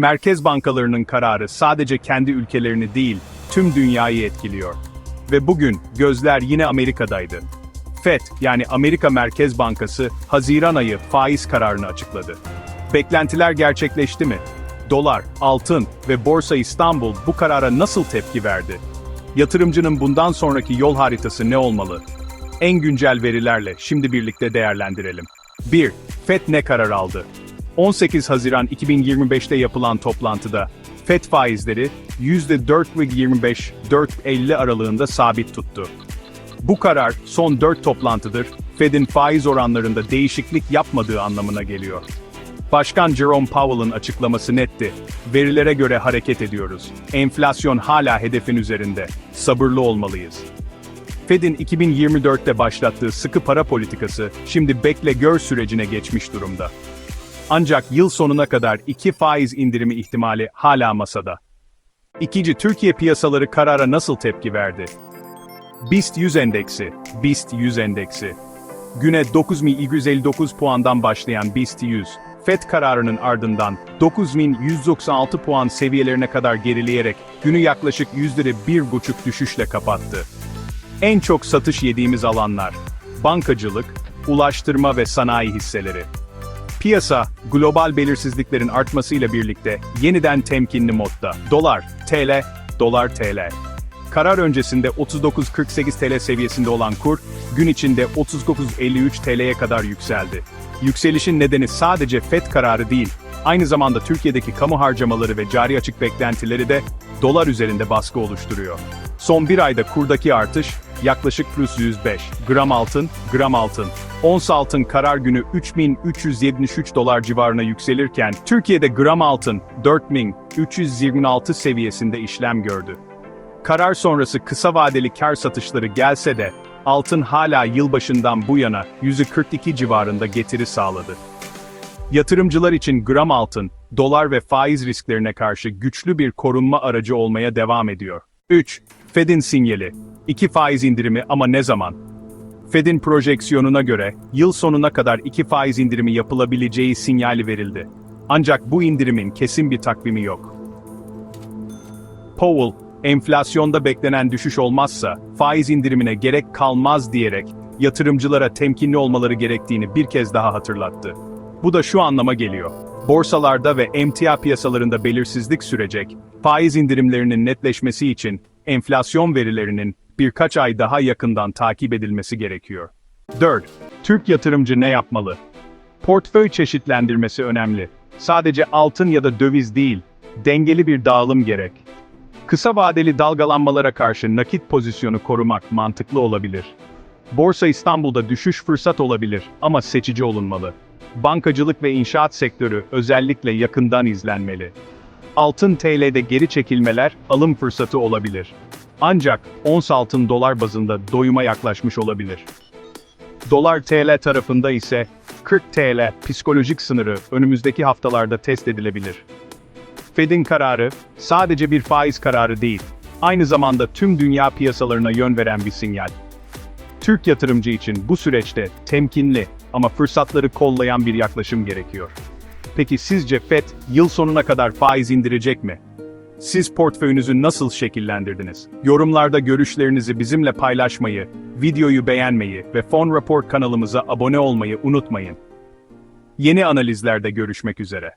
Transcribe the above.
Merkez bankalarının kararı sadece kendi ülkelerini değil, tüm dünyayı etkiliyor. Ve bugün gözler yine Amerika'daydı. FED yani Amerika Merkez Bankası Haziran ayı faiz kararını açıkladı. Beklentiler gerçekleşti mi? Dolar, altın ve Borsa İstanbul bu karara nasıl tepki verdi? Yatırımcının bundan sonraki yol haritası ne olmalı? En güncel verilerle şimdi birlikte değerlendirelim. 1. FED ne karar aldı? 18 Haziran 2025'te yapılan toplantıda FED faizleri %4,25-4,50 aralığında sabit tuttu. Bu karar son 4 toplantıdır Fed'in faiz oranlarında değişiklik yapmadığı anlamına geliyor. Başkan Jerome Powell'ın açıklaması netti. Verilere göre hareket ediyoruz. Enflasyon hala hedefin üzerinde. Sabırlı olmalıyız. Fed'in 2024'te başlattığı sıkı para politikası şimdi bekle gör sürecine geçmiş durumda. Ancak yıl sonuna kadar iki faiz indirimi ihtimali hala masada. İkinci Türkiye piyasaları karara nasıl tepki verdi? BIST 100 endeksi, BIST 100 endeksi. Güne 9259 puandan başlayan BIST 100, FED kararının ardından 9196 puan seviyelerine kadar gerileyerek günü yaklaşık %1,5 düşüşle kapattı. En çok satış yediğimiz alanlar, bankacılık, ulaştırma ve sanayi hisseleri. Piyasa, global belirsizliklerin artmasıyla birlikte yeniden temkinli modda. Dolar, TL, dolar TL. Karar öncesinde 39.48 TL seviyesinde olan kur, gün içinde 39.53 TL'ye kadar yükseldi. Yükselişin nedeni sadece FED kararı değil, aynı zamanda Türkiye'deki kamu harcamaları ve cari açık beklentileri de dolar üzerinde baskı oluşturuyor. Son bir ayda kurdaki artış, yaklaşık plus 105. Gram altın, gram altın. Ons altın karar günü 3373 dolar civarına yükselirken, Türkiye'de gram altın 4326 seviyesinde işlem gördü. Karar sonrası kısa vadeli kar satışları gelse de, altın hala yılbaşından bu yana %42 civarında getiri sağladı. Yatırımcılar için gram altın, dolar ve faiz risklerine karşı güçlü bir korunma aracı olmaya devam ediyor. 3. Fed'in sinyali. 2 faiz indirimi ama ne zaman? Fed'in projeksiyonuna göre, yıl sonuna kadar 2 faiz indirimi yapılabileceği sinyali verildi. Ancak bu indirimin kesin bir takvimi yok. Powell, enflasyonda beklenen düşüş olmazsa, faiz indirimine gerek kalmaz diyerek, yatırımcılara temkinli olmaları gerektiğini bir kez daha hatırlattı. Bu da şu anlama geliyor. Borsalarda ve emtia piyasalarında belirsizlik sürecek, faiz indirimlerinin netleşmesi için, enflasyon verilerinin birkaç ay daha yakından takip edilmesi gerekiyor. 4. Türk yatırımcı ne yapmalı? Portföy çeşitlendirmesi önemli. Sadece altın ya da döviz değil, dengeli bir dağılım gerek. Kısa vadeli dalgalanmalara karşı nakit pozisyonu korumak mantıklı olabilir. Borsa İstanbul'da düşüş fırsat olabilir ama seçici olunmalı. Bankacılık ve inşaat sektörü özellikle yakından izlenmeli. Altın TL'de geri çekilmeler alım fırsatı olabilir. Ancak ons altın dolar bazında doyuma yaklaşmış olabilir. Dolar TL tarafında ise 40 TL psikolojik sınırı önümüzdeki haftalarda test edilebilir. Fed'in kararı sadece bir faiz kararı değil, aynı zamanda tüm dünya piyasalarına yön veren bir sinyal. Türk yatırımcı için bu süreçte temkinli ama fırsatları kollayan bir yaklaşım gerekiyor. Peki sizce FED yıl sonuna kadar faiz indirecek mi? Siz portföyünüzü nasıl şekillendirdiniz? Yorumlarda görüşlerinizi bizimle paylaşmayı, videoyu beğenmeyi ve Fon Report kanalımıza abone olmayı unutmayın. Yeni analizlerde görüşmek üzere.